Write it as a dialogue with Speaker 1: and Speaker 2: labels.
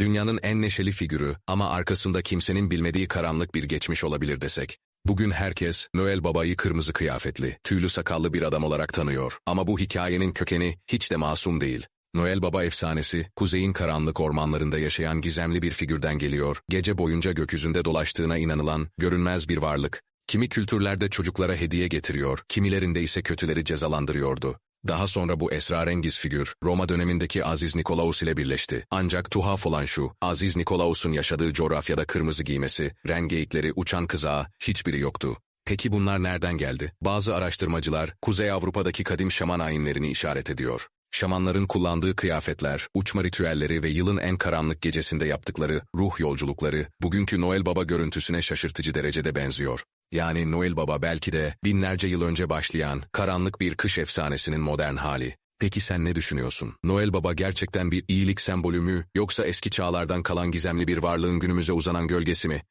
Speaker 1: Dünyanın en neşeli figürü ama arkasında kimsenin bilmediği karanlık bir geçmiş olabilir desek. Bugün herkes Noel Baba'yı kırmızı kıyafetli, tüylü sakallı bir adam olarak tanıyor. Ama bu hikayenin kökeni hiç de masum değil. Noel Baba efsanesi, kuzeyin karanlık ormanlarında yaşayan gizemli bir figürden geliyor. Gece boyunca gökyüzünde dolaştığına inanılan, görünmez bir varlık. Kimi kültürlerde çocuklara hediye getiriyor, kimilerinde ise kötüleri cezalandırıyordu. Daha sonra bu esrarengiz figür, Roma dönemindeki Aziz Nikolaus ile birleşti. Ancak tuhaf olan şu, Aziz Nikolaus'un yaşadığı coğrafyada kırmızı giymesi, rengeyikleri, uçan kızağı, hiçbiri yoktu. Peki bunlar nereden geldi? Bazı araştırmacılar, Kuzey Avrupa'daki kadim şaman ayinlerini işaret ediyor. Şamanların kullandığı kıyafetler, uçma ritüelleri ve yılın en karanlık gecesinde yaptıkları ruh yolculukları, bugünkü Noel Baba görüntüsüne şaşırtıcı derecede benziyor. Yani Noel Baba belki de binlerce yıl önce başlayan karanlık bir kış efsanesinin modern hali. Peki sen ne düşünüyorsun? Noel Baba gerçekten bir iyilik sembolü mü yoksa eski çağlardan kalan gizemli bir varlığın günümüze uzanan gölgesi mi?